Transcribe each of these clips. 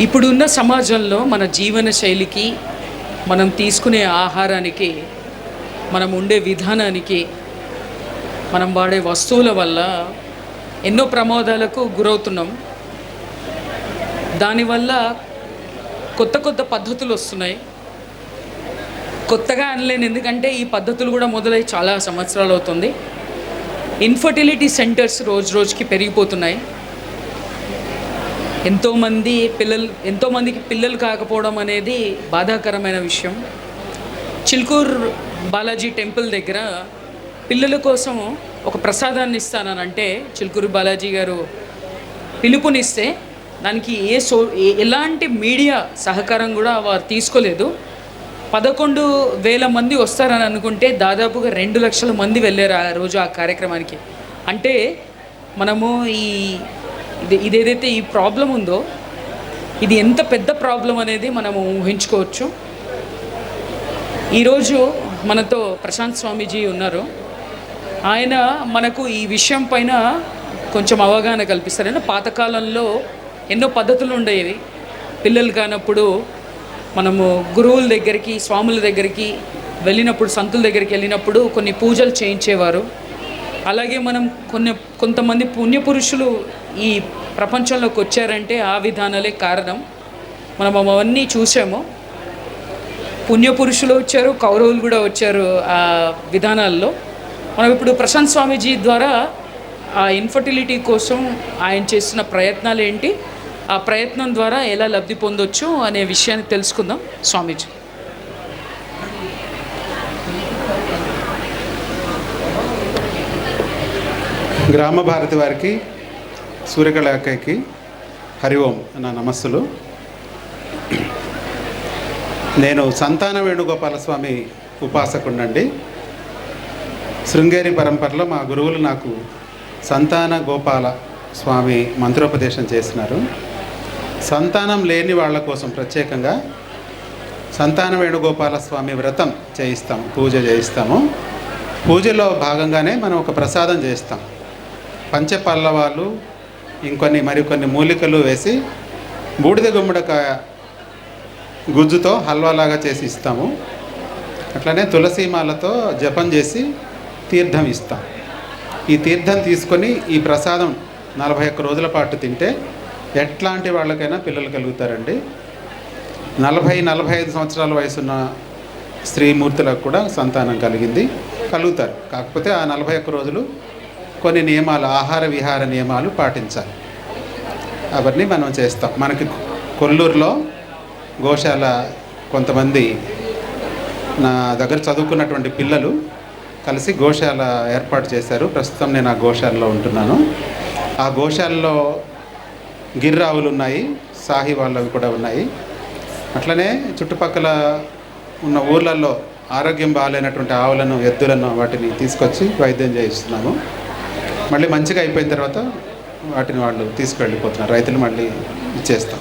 ఇప్పుడున్న సమాజంలో మన జీవన శైలికి మనం తీసుకునే ఆహారానికి మనం ఉండే విధానానికి మనం వాడే వస్తువుల వల్ల ఎన్నో ప్రమాదాలకు గురవుతున్నాం. దానివల్ల కొత్త కొత్త పద్ధతులు వస్తున్నాయి. కొత్తగా అనలేను ఎందుకంటే ఈ పద్ధతులు కూడా మొదలై చాలా సంవత్సరాలు అవుతుంది. ఇన్ఫర్టిలిటీ సెంటర్స్ రోజు రోజుకి పెరిగిపోతున్నాయి. ఎంతోమంది పిల్లలు ఎంతోమందికి పిల్లలు కాకపోవడం అనేది బాధాకరమైన విషయం. చిల్కూర్ బాలాజీ టెంపుల్ దగ్గర పిల్లల కోసం ఒక ప్రసాదాన్ని ఇస్తానంటే చిలుకూరు బాలాజీ గారు పిలుపునిస్తే దానికి ఏ సో ఎలాంటి మీడియా సహకారం కూడా వారు తీసుకోలేదు. పదకొండు వేల మంది వస్తారని అనుకుంటే దాదాపుగా రెండు లక్షల మంది వెళ్ళారు ఆ రోజు ఆ కార్యక్రమానికి. అంటే మనము ఈ ఇదేదైతే ఈ ప్రాబ్లం ఉందో ఇది ఎంత పెద్ద ప్రాబ్లం అనేది మనము ఊహించుకోవచ్చు. ఈరోజు మనతో ప్రశాంత్ స్వామీజీ ఉన్నారు. ఆయన మనకు ఈ విషయం పైన కొంచెం అవగాహన కల్పిస్తారు. పాతకాలంలో ఎన్నో పద్ధతులు ఉండేవి. పిల్లలు కానప్పుడు మనము గురువుల దగ్గరికి స్వాముల దగ్గరికి వెళ్ళినప్పుడు సంతుల దగ్గరికి వెళ్ళినప్పుడు కొన్ని పూజలు చేయించేవారు. అలాగే మనం కొన్ని కొంతమంది పుణ్యపురుషులు ఈ ప్రపంచంలోకి వచ్చారంటే ఆ విధానాలే కారణం. మనం అవన్నీ చూసాము. పుణ్యపురుషులు వచ్చారు కౌరవులు కూడా వచ్చారు ఆ విధానాల్లో. మనం ఇప్పుడు ప్రశాంత్ స్వామీజీ ద్వారా ఆ ఇన్ఫర్టిలిటీ కోసం ఆయన చేస్తున్న ప్రయత్నాలు ఏంటి ఆ ప్రయత్నం ద్వారా ఎలా లబ్ధి పొందొచ్చు అనే విషయాన్ని తెలుసుకుందాం స్వామీజీ. గ్రామ భారతి వారికి సూర్యకళ హరి ఓం నా నమస్సులు. నేను సంతాన వేణుగోపాల స్వామి ఉపాసకుండండి. శృంగేరి పరంపరలో మా గురువులు నాకు సంతాన గోపాల స్వామి మంత్రోపదేశం చేసినారు. సంతానం లేని వాళ్ళ కోసం ప్రత్యేకంగా సంతాన వేణుగోపాల స్వామి వ్రతం చేయిస్తాము పూజ చేయిస్తాము. పూజలో భాగంగానే మనం ఒక ప్రసాదం చేస్తాం పంచపల్లవాలు ఇంకొన్ని మరికొన్ని మూలికలు వేసి బూడిద గుమ్మడికాయ గుజ్జుతో హల్వాలాగా చేసి ఇస్తాము. అట్లనే తులసీమాలతో జపం చేసి తీర్థం ఇస్తాం. ఈ తీర్థం తీసుకొని ఈ ప్రసాదం నలభై ఒక్క రోజుల పాటు తింటే ఎట్లాంటి వాళ్ళకైనా పిల్లలు కలుగుతారండి. నలభై నలభై ఐదు సంవత్సరాల వయసున్న స్త్రీమూర్తులకు కూడా సంతానం కలిగింది. కలుగుతారు. కాకపోతే ఆ నలభై ఒక్క రోజులు కొన్ని నియమాలు ఆహార విహార నియమాలు పాటించాలి. అవన్నీ మనం చేస్తాం. మనకి కొల్లూరులో గోశాల కొంతమంది నా దగ్గర చదువుకున్నటువంటి పిల్లలు కలిసి గోశాల ఏర్పాటు చేశారు. ప్రస్తుతం నేను ఆ గోశాలలో ఉంటున్నాను. ఆ గోశాలలో గిర్రావులు ఉన్నాయి సాహి వాళ్ళవి కూడా ఉన్నాయి. అట్లనే చుట్టుపక్కల ఉన్న ఊర్లలో ఆరోగ్యం బాగాలేనటువంటి ఆవులను ఎద్దులను వాటిని తీసుకొచ్చి వైద్యం చేయిస్తున్నాము. మళ్ళీ మంచిగా అయిపోయిన తర్వాత వాటిని వాళ్ళు తీసుకువెళ్ళిపోతున్నారు రైతులు మళ్ళీ ఇచ్చేస్తాం.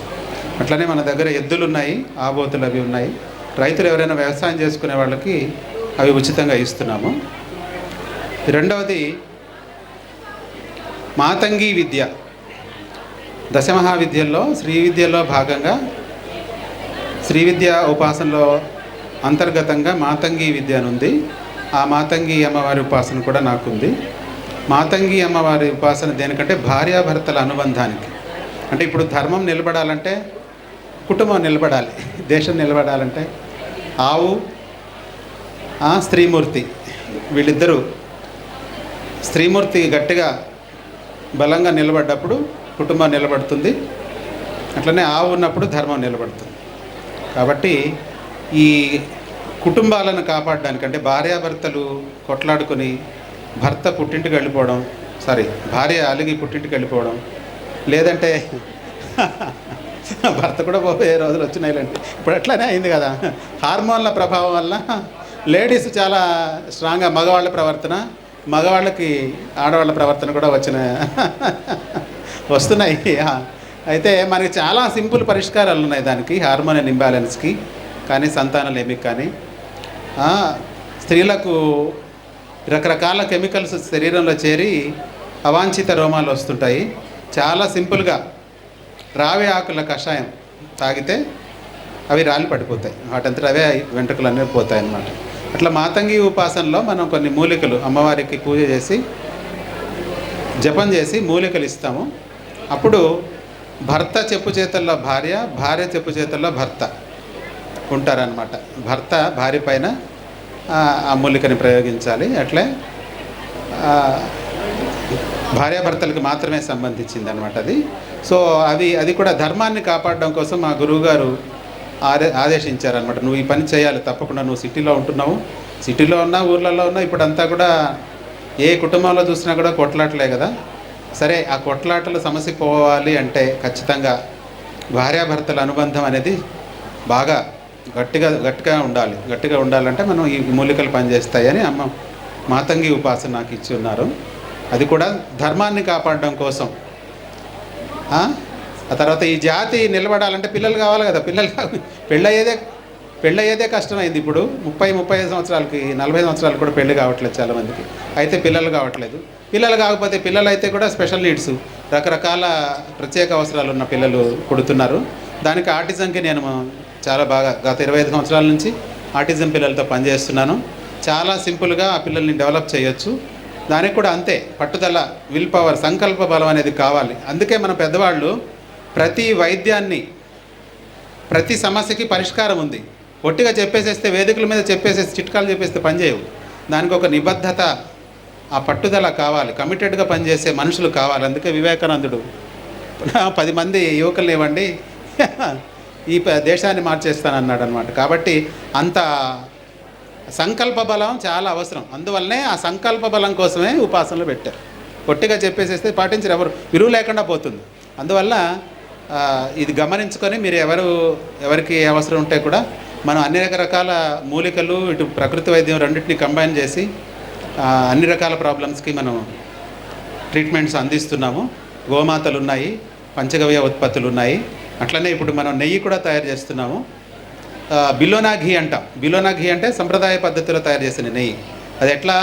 అట్లనే మన దగ్గర ఎద్దులు ఉన్నాయి ఆబోతులు అవి ఉన్నాయి. రైతులు ఎవరైనా వ్యవసాయం చేసుకునే వాళ్ళకి అవి ఉచితంగా ఇస్తున్నాము. రెండవది మాతంగి విద్య. దశమహావిద్యల్లో శ్రీ విద్యలో భాగంగా శ్రీ విద్య ఉపాసనలో అంతర్గతంగా మాతంగి విద్య అని ఉంది. ఆ మాతంగి అమ్మవారి ఉపాసన కూడా నాకుంది. మాతంగి అమ్మవారి ఉపాసన దేనికంటే భార్యాభర్తల అనుబంధానికి. అంటే ఇప్పుడు ధర్మం నిలబడాలంటే కుటుంబం నిలబడాలి దేశం నిలబడాలంటే ఆవు ఆ, స్త్రీమూర్తి వీళ్ళిద్దరూ స్త్రీమూర్తి గట్టిగా బలంగా నిలబడ్డప్పుడు కుటుంబం నిలబడుతుంది. అట్లనే ఆవు ఉన్నప్పుడు ధర్మం నిలబడుతుంది. కాబట్టి ఈ కుటుంబాలను కాపాడడానికి అంటే భార్యాభర్తలు కొట్లాడుకొని భర్త పుట్టింటికి వెళ్ళిపోవడం సారీ భార్య అలిగి పుట్టింటికి వెళ్ళిపోవడం లేదంటే భర్త కూడా పోయే రోజులు వచ్చినాయిలంటే ఇప్పుడు అట్లానే అయింది కదా. హార్మోన్ల ప్రభావం వల్ల లేడీస్ చాలా స్ట్రాంగ్గా మగవాళ్ళ ప్రవర్తన మగవాళ్ళకి ఆడవాళ్ళ ప్రవర్తన కూడా వచ్చిన వస్తున్నాయి. అయితే మనకి చాలా సింపుల్ పరిష్కారాలు ఉన్నాయి దానికి హార్మోనియన్ ఇంబ్యాలెన్స్కి కానీ సంతానలేమికి కానీ. స్త్రీలకు రకరకాల కెమికల్స్ శరీరంలో చేరి అవాంఛిత రోమాలు వస్తుంటాయి. చాలా సింపుల్గా రావి ఆకుల కషాయం తాగితే అవి రాలి పడిపోతాయి. వాటంతట అవే వెంట్రుకలు అనేవి పోతాయి అన్నమాట. అట్లా మాతంగి ఉపాసనలో మనం కొన్ని మూలికలు అమ్మవారికి పూజ చేసి జపం చేసి మూలికలు ఇస్తాము. అప్పుడు భర్త చెప్పు చేతల్లో భార్య భార్య చెప్పు చేతల్లో భర్త ఉంటారనమాట భర్త భార్య పైన ఆ, మూలికని ప్రయోగించాలి. అట్లే భార్యాభర్తలకు మాత్రమే సంబంధించింది అనమాట అది. సో అది అది కూడా ధర్మాన్ని కాపాడడం కోసం మా గురువుగారు ఆదే ఆదేశించారనమాట నువ్వు ఈ పని చేయాలి తప్పకుండా నువ్వు సిటీలో ఉంటున్నావు. సిటీలో ఉన్నా ఊర్లలో ఉన్నా ఇప్పుడు అంతా కూడా ఏ కుటుంబంలో చూసినా కూడా కొట్లాటలే కదా. సరే ఆ కొట్లాటల సమస్య పోవాలి అంటే ఖచ్చితంగా భార్యాభర్తల అనుబంధం అనేది బాగా గట్టిగా గట్టిగా ఉండాలి. గట్టిగా ఉండాలంటే మనం ఈ మూలికలు పనిచేస్తాయని అమ్మ మాతంగి ఉపాసన నాకు ఇచ్చి ఉన్నారు. అది కూడా ధర్మాన్ని కాపాడడం కోసం. ఆ? తర్వాత ఈ జాతి నిలబడాలంటే పిల్లలు కావాలి కదా. పిల్లలు పెళ్ళయ్యేదే పెళ్ళయ్యేదే కష్టమైంది ఇప్పుడు. ముప్పై ముప్పై ఐదు సంవత్సరాలకి నలభై సంవత్సరాలు కూడా పెళ్ళి కావట్లేదు చాలామందికి. అయితే పిల్లలు కావట్లేదు. పిల్లలు కాకపోతే పిల్లలు అయితే కూడా స్పెషల్ నీడ్స్. రకరకాల ప్రత్యేక అవసరాలు ఉన్న పిల్లలు పుడుతున్నారు. దానికి ఆటిజంకి నేను చాలా బాగా గత ఇరవై ఐదు సంవత్సరాల నుంచి ఆటిజం పిల్లలతో పనిచేస్తున్నాను. చాలా సింపుల్గా ఆ పిల్లల్ని డెవలప్ చేయొచ్చు. దానికి కూడా అంతే పట్టుదల విల్ పవర్ సంకల్ప బలం అనేది కావాలి. అందుకే మన పెద్దవాళ్ళు ప్రతి వైద్యాన్ని ప్రతి సమస్యకి పరిష్కారం ఉంది. ఒట్టిగా చెప్పేసేస్తే వేదికల మీద చెప్పేసేసి చిట్కాలు చెప్పేస్తే పనిచేయవు దానికి ఒక నిబద్ధత ఆ పట్టుదల కావాలి. కమిటెడ్గా పనిచేసే మనుషులు కావాలి. అందుకే వివేకానందుడు పది మంది యువకులు ఇవ్వండి. ఈ దేశాన్ని మార్చేస్తానన్నాడు అనమాట కాబట్టి అంత సంకల్ప బలం చాలా అవసరం. అందువల్లనే ఆ సంకల్ప బలం కోసమే ఉపాసనలు పెట్టారు. పొట్టిగా చెప్పేసేస్తే పాటించరు ఎవరు. విలువ లేకుండా పోతుంది. అందువల్ల ఇది గమనించుకొని మీరు ఎవరు ఎవరికి అవసరం ఉంటే కూడా మనం అన్ని రకరకాల మూలికలు ఇటు ప్రకృతి వైద్యం రెండింటిని కంబైన్ చేసి అన్ని రకాల ప్రాబ్లమ్స్కి మనం ట్రీట్మెంట్స్ అందిస్తున్నాము. గోమాతలు ఉన్నాయి పంచగవ్య ఉత్పత్తులు ఉన్నాయి అట్లనే ఇప్పుడు మనం నెయ్యి కూడా తయారు చేస్తున్నాము. బిలోనా ఘీ అంటాం. బిలోనా ఘీ అంటే సంప్రదాయ పద్ధతిలో తయారు చేసిన నెయ్యి. అది ఎట్లా?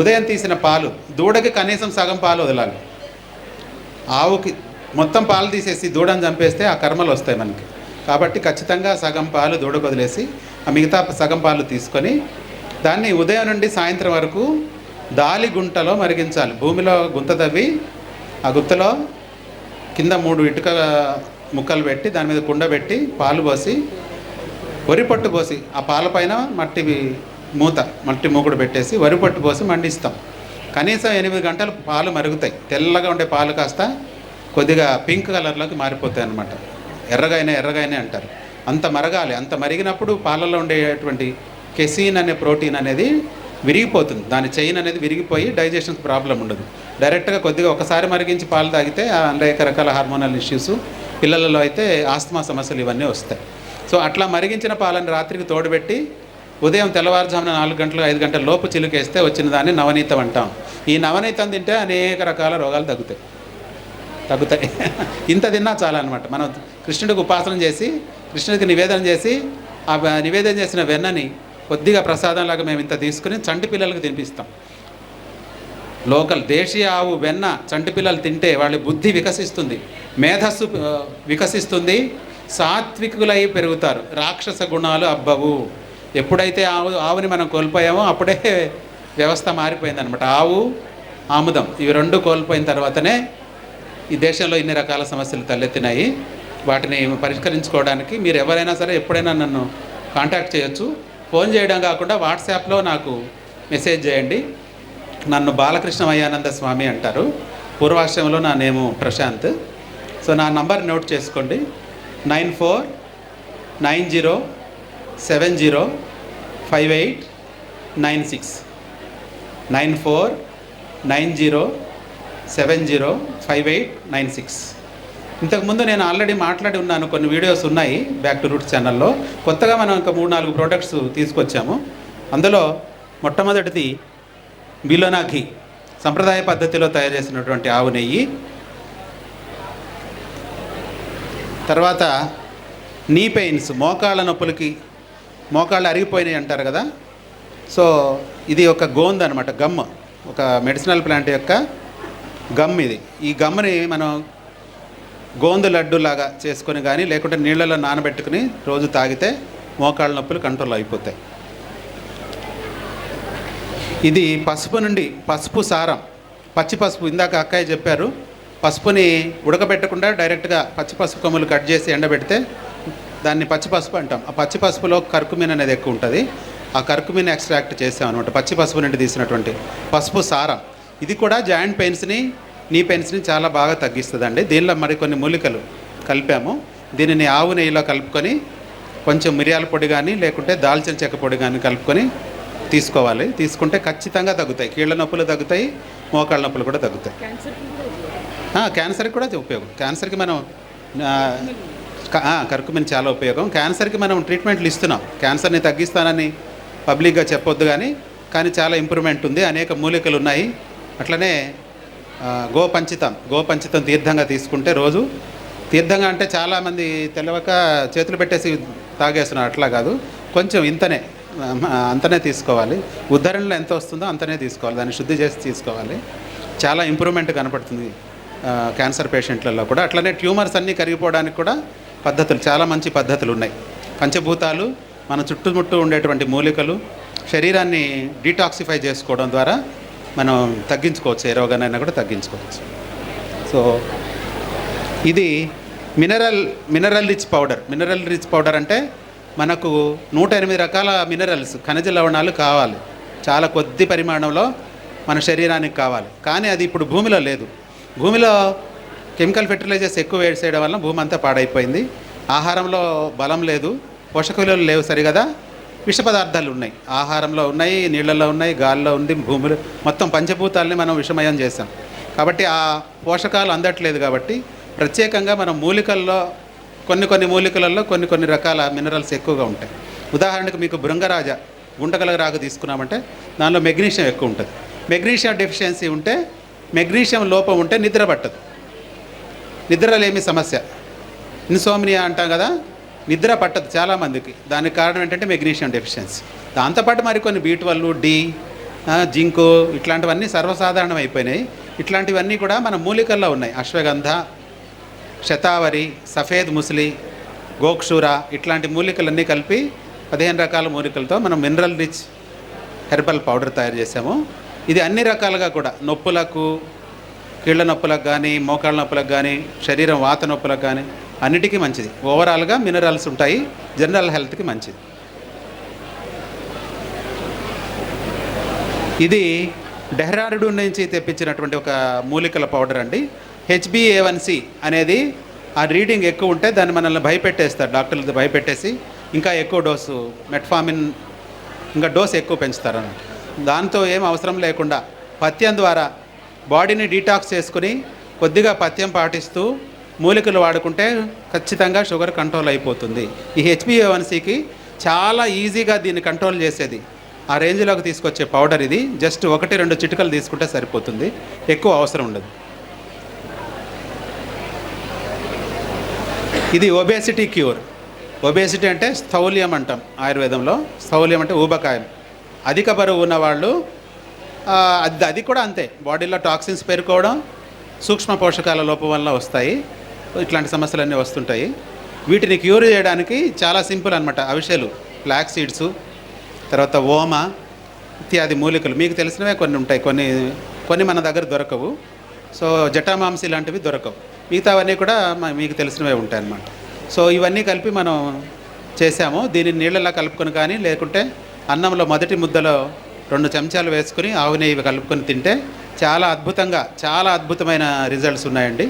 ఉదయం తీసిన పాలు. దూడకి కనీసం సగం పాలు వదలాలి. ఆవుకి మొత్తం పాలు తీసేసి దూడను చంపేస్తే ఆ కర్మలు వస్తాయి మనకి. కాబట్టి ఖచ్చితంగా సగం పాలు దూడకు వదిలేసి ఆ మిగతా సగం పాలు తీసుకొని దాన్ని ఉదయం నుండి సాయంత్రం వరకు దాలి గుంటలో మరిగించాలి. భూమిలో గుంత తవ్వి ఆ గుంతలో కింద మూడు ఇటుక ముక్కలు పెట్టి దాని మీద కుండ పెట్టి పాలు పోసి వరి పట్టు పోసి ఆ పాల పైన మట్టి మూత మట్టి మూకుడు పెట్టేసి వరి పట్టు పోసి మండిస్తాం. కనీసం ఎనిమిది గంటలు పాలు మరుగుతాయి. తెల్లగా ఉండే పాలు కాస్త కొద్దిగా పింక్ కలర్లోకి మారిపోతాయి అన్నమాట. ఎర్రగైనా ఎర్రగైనా అంటారు. అంత మరగాలి. అంత మరిగినప్పుడు పాలలో ఉండేటువంటి కెసిన్ అనే ప్రోటీన్ అనేది విరిగిపోతుంది. దాని చైన్ అనేది విరిగిపోయి డైజెషన్ ప్రాబ్లం ఉండదు. డైరెక్ట్గా కొద్దిగా ఒకసారి మరిగించి పాలు తాగితే అనేక రకాల హార్మోనల్ ఇష్యూస్ పిల్లలలో అయితే ఆస్తమా సమస్యలు ఇవన్నీ వస్తాయి. సో అట్లా మరిగించిన పాలను రాత్రికి తోడుపెట్టి ఉదయం తెల్లవారుజామున నాలుగు గంటలు ఐదు గంటల లోపు చిలుకేస్తే వచ్చిన దాన్ని నవనీతం అంటాం. ఈ నవనీతం తింటే అనేక రకాల రోగాలు తగ్గుతాయి. తగ్గుతాయి. ఇంత తిన్నా చాలా అనమాట మనం కృష్ణుడికి ఉపాసన చేసి కృష్ణుడికి నివేదన చేసి ఆ నివేదన చేసిన వెన్నని కొద్దిగా ప్రసాదంలాగా మేము ఇంత తీసుకుని చంటి పిల్లలకు తినిపిస్తాం. లోకల్ దేశీయ ఆవు వెన్న చంటి పిల్లలు తింటే వాళ్ళ బుద్ధి వికసిస్తుంది. మేధస్సు వికసిస్తుంది. సాత్వికులై పెరుగుతారు. రాక్షస గుణాలు అబ్బవు. ఎప్పుడైతే ఆవు ఆవుని మనం కోల్పోయామో అప్పుడే వ్యవస్థ మారిపోయిందనమాట ఆవు ఆముదం ఇవి రెండు కోల్పోయిన తర్వాతనే ఈ దేశంలో ఇన్ని రకాల సమస్యలు తలెత్తినాయి. వాటిని పరిష్కరించుకోవడానికి మీరు ఎవరైనా సరే ఎప్పుడైనా నన్ను కాంటాక్ట్ చేయొచ్చు. ఫోన్ చేయడం కాకుండా వాట్సాప్లో నాకు మెసేజ్ చేయండి. నన్ను బాలకృష్ణ అయ్యానంద స్వామి అంటారు. పూర్వాశ్రమంలో నా నేము ప్రశాంత్. సో నా నంబర్ నోట్ చేసుకోండి. Nine four nine zero seven zero five eight nine six. Nine four nine zero seven zero five eight nine six. ఇంతకుముందు నేను ఆల్రెడీ మాట్లాడి ఉన్నాను. కొన్ని వీడియోస్ ఉన్నాయి బ్యాక్ టు రూట్స్ ఛానల్లో. కొత్తగా మనం ఇంకా మూడు నాలుగు ప్రోడక్ట్స్ తీసుకొచ్చాము. అందులో మొట్టమొదటిది బిలోనా ఘీ సంప్రదాయ పద్ధతిలో తయారు చేసినటువంటి ఆవు నెయ్యి. తర్వాత నీ పెయిన్స్ మోకాళ్ళ నొప్పులకి మోకాళ్ళు అరిగిపోయినాయి అంటారు కదా. సో ఇది ఒక గోంద అనమాట గమ్. ఒక మెడిసినల్ ప్లాంట్ యొక్క గమ్ ఇది. ఈ గమ్ని మనం గోందు లడ్డు లాగా చేసుకొని కానీ లేకుంటే నీళ్ళలో నానబెట్టుకుని రోజు తాగితే మోకాళ్ళ నొప్పులు కంట్రోల్ అయిపోతాయి. ఇది పసుపు నుండి పసుపు సారం. పచ్చి పసుపు ఇందాక అక్కయ్య చెప్పారు. పసుపుని ఉడకబెట్టకుండా డైరెక్ట్గా పచ్చి పసుపు కొమ్ములు కట్ చేసి ఎండబెడితే దాన్ని పచ్చి పసుపు అంటాం. ఆ పచ్చి పసుపులో కర్కుమిన్ అనేది ఎక్కువ ఉంటుంది. ఆ కర్కుమిన్ ఎక్స్ట్రాక్ట్ చేసాం అనమాట పచ్చి పసుపు నుండి తీసినటువంటి పసుపు సారం. ఇది కూడా జాయింట్ పెయిన్స్ని నీ పెయిన్స్ని చాలా బాగా తగ్గిస్తుందండి. దీనిలో మరికొన్ని మూలికలు కలిపాము. దీనిని ఆవు నెయ్యిలో కలుపుకొని కొంచెం మిరియాల పొడి కానీ లేకుంటే దాల్చిన చెక్క పొడి కానీ కలుపుకొని తీసుకోవాలి. తీసుకుంటే ఖచ్చితంగా తగ్గుతాయి. కీళ్ళ నొప్పులు తగ్గుతాయి మోకాళ్ళ నొప్పులు కూడా తగ్గుతాయి. క్యాన్సర్కి కూడా ఉపయోగం. క్యాన్సర్కి మనం కర్కుమిన్ చాలా ఉపయోగం. క్యాన్సర్కి మనం ట్రీట్మెంట్లు ఇస్తున్నాం. క్యాన్సర్ని తగ్గిస్తానని పబ్లిక్గా చెప్పొద్దు కానీ కానీ చాలా ఇంప్రూవ్మెంట్ ఉంది. అనేక మూలికలు ఉన్నాయి. అట్లనే గోపంచితం. గోపంచితం తీర్థంగా తీసుకుంటే రోజు తీర్థంగా అంటే చాలామంది తెలవక చేతులు పెట్టేసి తాగేస్తున్నారు. అట్లా కాదు. కొంచెం ఇంతనే. అంతనే తీసుకోవాలి. ఉద్ధరణలో ఎంత వస్తుందో అంతనే తీసుకోవాలి. దాన్ని శుద్ధి చేసి తీసుకోవాలి. చాలా ఇంప్రూవ్మెంట్ కనపడుతుంది క్యాన్సర్ పేషెంట్లలో కూడా. అట్లనే ట్యూమర్స్ అన్నీ కరిగిపోవడానికి కూడా పద్ధతులు చాలా మంచి పద్ధతులు ఉన్నాయి. పంచభూతాలు మన చుట్టుముట్టు ఉండేటువంటి మూలికలు శరీరాన్ని డీటాక్సిఫై చేసుకోవడం ద్వారా మనం తగ్గించుకోవచ్చు. ఏ రోగానైనా కూడా తగ్గించుకోవచ్చు. సో ఇది mineral mineral rich powder mineral rich powder అంటే మనకు నూట ఎనిమిది రకాల మినరల్స్ ఖనిజ లవణాలు కావాలి. చాలా కొద్ది పరిమాణంలో మన శరీరానికి కావాలి. కానీ అది ఇప్పుడు భూమిలో లేదు. భూమిలో కెమికల్ ఫెర్టిలైజర్స్ ఎక్కువ వేసేయడం వల్ల భూమి అంతా పాడైపోయింది. ఆహారంలో బలం లేదు. పోషక విలువలు లేవు సరిగదా. విష పదార్థాలు ఉన్నాయి. ఆహారంలో ఉన్నాయి నీళ్ళల్లో ఉన్నాయి గాల్లో ఉంది భూమిలో మొత్తం పంచభూతాలని మనం విషమయం చేసాం కాబట్టి ఆ పోషకాలు అందట్లేదు కాబట్టి ప్రత్యేకంగా మనం మూలికల్లో కొన్ని కొన్ని మూలికలలో కొన్ని కొన్ని రకాల మినరల్స్ ఎక్కువగా ఉంటాయి. ఉదాహరణకు మీకు భృంగరాజ గుంటకల రాగు తీసుకున్నామంటే దానిలో మెగ్నీషియం ఎక్కువ ఉంటుంది. మెగ్నీషియం డెఫిషియన్సీ ఉంటే మెగ్నీషియం లోపం ఉంటే నిద్ర పట్టదు. నిద్రలేమి సమస్య. ఇన్సోమ్నియా అంటాం కదా నిద్ర పట్టదు చాలామందికి. దానికి కారణం ఏంటంటే మెగ్నీషియం డెఫిషియన్సీ దాంతోపాటు మరికొన్ని బీ ట్వెల్వ్ డి జింకు ఇట్లాంటివన్నీ సర్వసాధారణం అయిపోయినాయి ఇట్లాంటివన్నీ కూడా మన మూలికల్లో ఉన్నాయి. అశ్వగంధ శతావరి సఫేద్ ముస్లి గోక్షూర ఇట్లాంటి మూలికలన్నీ కలిపి పదిహేను రకాల మూలికలతో మనం మినరల్ రిచ్ హెర్బల్ పౌడర్ తయారు చేసాము ఇది అన్ని రకాలుగా కూడా నొప్పులకు కీళ్ళ నొప్పులకు కానీ మోకాళ్ళ నొప్పులకు కానీ శరీరం వాత నొప్పులకు కానీ అన్నిటికీ మంచిది. ఓవరాల్గా మినరల్స్ ఉంటాయి జనరల్ హెల్త్కి మంచిది. ఇది డెహ్రాడు నుంచి తెప్పించినటువంటి ఒక మూలికల పౌడర్ అండి. హెచ్బిఏవన్సి అనేది ఆ రీడింగ్ ఎక్కువ ఉంటే దాన్ని మనల్ని భయపెట్టేస్తారు డాక్టర్లు భయపెట్టేసి ఇంకా ఎక్కువ డోసు మెట్ఫామిన్ ఇంకా డోస్ ఎక్కువ పెంచుతారు అన్నమాట దాంతో ఏం అవసరం లేకుండా పథ్యం ద్వారా బాడీని డీటాక్స్ చేసుకుని కొద్దిగా పథ్యం పాటిస్తూ మూలికలు వాడుకుంటే ఖచ్చితంగా షుగర్ కంట్రోల్ అయిపోతుంది. ఈ హెచ్బిఏవన్సీకి చాలా ఈజీగా దీన్ని కంట్రోల్ చేసేది. ఆ రేంజ్లోకి తీసుకొచ్చే పౌడర్ ఇది. జస్ట్ ఒకటి రెండు చిటికలు తీసుకుంటే సరిపోతుంది. ఎక్కువ అవసరం ఉండదు. ఇది ఒబేసిటీ క్యూర్ ఒబేసిటీ అంటే స్థౌల్యం అంటాం ఆయుర్వేదంలో. స్థౌల్యం అంటే ఊబకాయం. అధిక బరువు ఉన్నవాళ్ళు అది అది కూడా అంతే. బాడీలో టాక్సిన్స్ పేరుకోవడం సూక్ష్మ పోషకాల లోపం వల్ల వస్తాయి. ఇట్లాంటి సమస్యలన్నీ వస్తుంటాయి. వీటిని క్యూర్ చేయడానికి చాలా సింపుల్ అనమాట అవిషలు ఫ్లాక్ సీడ్స్ తర్వాత ఓమ ఇత్యాది మూలికలు. మీకు తెలిసినవే కొన్ని ఉంటాయి. కొన్ని కొన్ని మన దగ్గర దొరకవు. సో జటామాంసి లాంటివి దొరకవు. మిగతావన్నీ కూడా మీకు తెలిసినవే ఉంటాయి అన్నమాట సో ఇవన్నీ కలిపి మనం చేసాము. దీన్ని నీళ్ళలా కలుపుకొని కానీ లేకుంటే అన్నంలో మొదటి ముద్దలో రెండు చెంచాలు వేసుకుని ఆవు నెయ్యి కలుపుకొని తింటే చాలా అద్భుతంగా చాలా అద్భుతమైన రిజల్ట్స్ ఉన్నాయండి.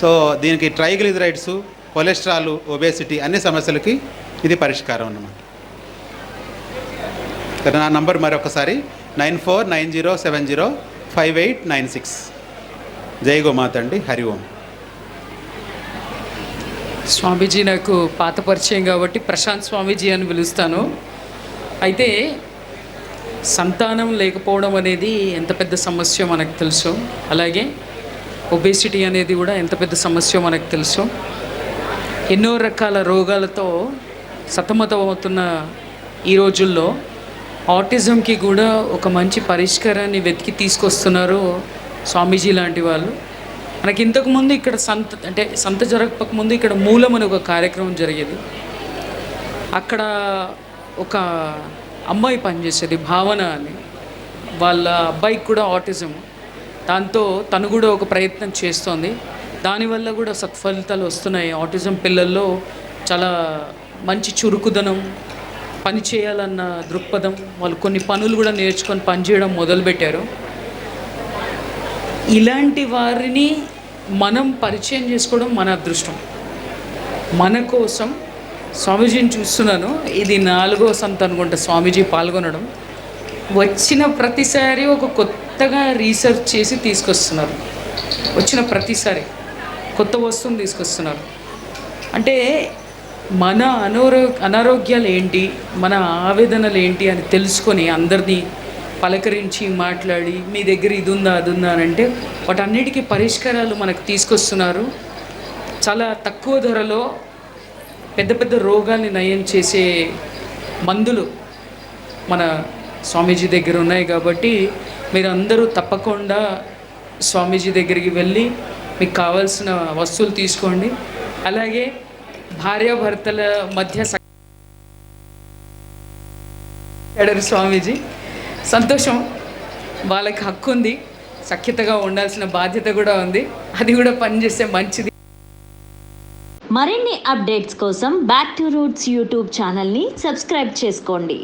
సో దీనికి ట్రైగ్లిజరైడ్స్ కొలెస్ట్రాల్ ఒబేసిటీ అన్ని సమస్యలకి ఇది పరిష్కారం అన్నమాట. నా నంబర్ మరొకసారి nine four nine zero seven zero five eight nine six. జై గోమాత అండి. హరి ఓం. స్వామీజీ నాకు పాత పరిచయం కాబట్టి ప్రశాంత్ స్వామీజీ అని పిలుస్తాను. అయితే సంతానం లేకపోవడం అనేది ఎంత పెద్ద సమస్య మనకు తెలుసు. అలాగే ఒబేసిటీ అనేది కూడా ఎంత పెద్ద సమస్య మనకు తెలుసు. ఎన్నో రకాల రోగాలతో సతమతమవుతున్న ఈ రోజుల్లో ఆటిజంకి కూడా ఒక మంచి పరిష్కారాన్ని వెతికి తీసుకొస్తున్నారు స్వామీజీ లాంటి వాళ్ళు. మనకి ఇంతకుముందు ఇక్కడ సంత అంటే సంత జరగక ముందు ఇక్కడ మూలం అని ఒక కార్యక్రమం జరిగేది. అక్కడ ఒక అమ్మాయి పనిచేసేది భావన అని. వాళ్ళ అబ్బాయికి కూడా ఆటిజం. దాంతో తను కూడా ఒక ప్రయత్నం చేస్తోంది. దానివల్ల కూడా సత్ఫలితాలు వస్తున్నాయి. ఆటిజం పిల్లల్లో చాలా మంచి చురుకుదనం పని చేయాలన్న దృక్పథం వాళ్ళు కొన్ని పనులు కూడా నేర్చుకొని పనిచేయడం మొదలుపెట్టారు. ఇలాంటి వారిని మనం పరిచయం చేసుకోవడం మన అదృష్టం. మన కోసం స్వామీజీని చూస్తున్నాను. ఇది నాలుగో సంత అనుకుంటా స్వామీజీ పాల్గొనడం. వచ్చిన ప్రతిసారి ఒక కొత్తగా రీసెర్చ్ చేసి తీసుకొస్తున్నారు. వచ్చిన ప్రతిసారి కొత్త వస్తువుని తీసుకొస్తున్నారు. అంటే మన అనారో అనారోగ్యాలు ఏంటి? మన ఆవేదనలు ఏంటి అని తెలుసుకొని అందరినీ పలకరించి మాట్లాడి మీ దగ్గర ఇది ఉందా అది ఉందా అని అంటే వాటన్నిటికీ పరిష్కారాలు మనకు తీసుకొస్తున్నారు. చాలా తక్కువ ధరలో పెద్ద పెద్ద రోగాల్ని నయం చేసే మందులు మన స్వామీజీ దగ్గర ఉన్నాయి కాబట్టి మీరు అందరూ తప్పకుండా స్వామీజీ దగ్గరికి వెళ్ళి మీకు కావాల్సిన వస్తువులు తీసుకోండి. అలాగే భార్యాభర్తల మధ్య ఎడరు స్వామీజీ సంతోషం. వాళ్ళకి హక్కు ఉంది సఖ్యతగా ఉండాల్సిన బాధ్యత కూడా ఉంది. అది కూడా పనిచేస్తే మంచిది. మరిన్ని అప్డేట్స్ కోసం బ్యాక్ టు రూట్స్ యూట్యూబ్ ఛానల్ని సబ్స్క్రైబ్ చేసుకోండి.